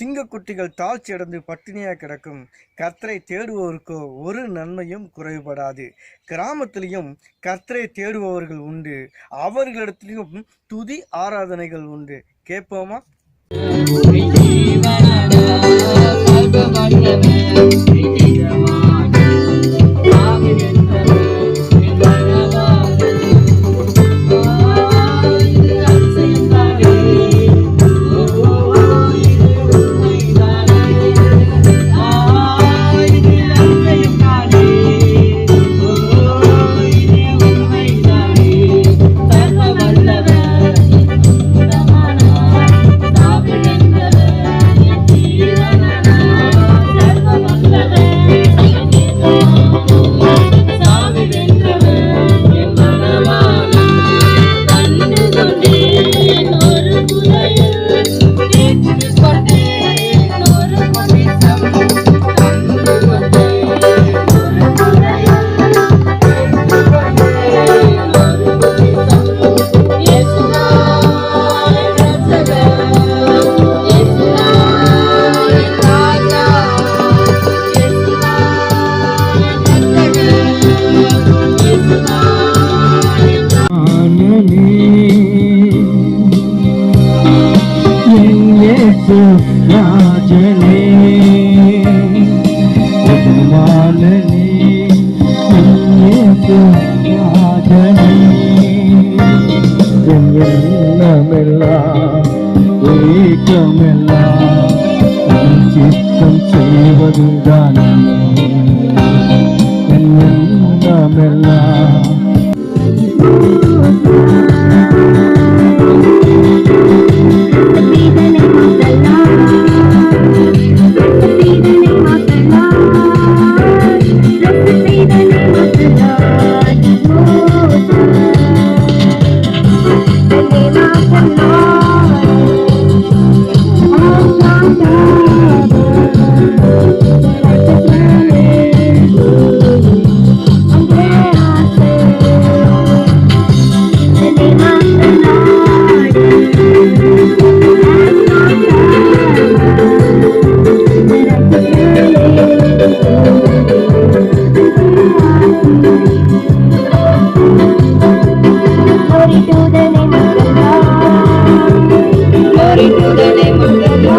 சிங்கக்குட்டிகள் தாழ்ச்சி அடைந்து பட்டினியாக கிடக்கும். கர்த்தரை தேடுவோருக்கோ ஒரு நன்மையும் குறைபடாது கிராமத்திலையும் கர்த்தரை தேடுபவர்கள் உண்டு. அவர்களிடத்திலும் துதி ஆராதனைகள் உண்டு. கேட்போமா? ချင်းလာခြင်းလေဘုရားလည်းနေမြေကိုလာခြင်းလေကျင်ရနာမလာဝေကမလာ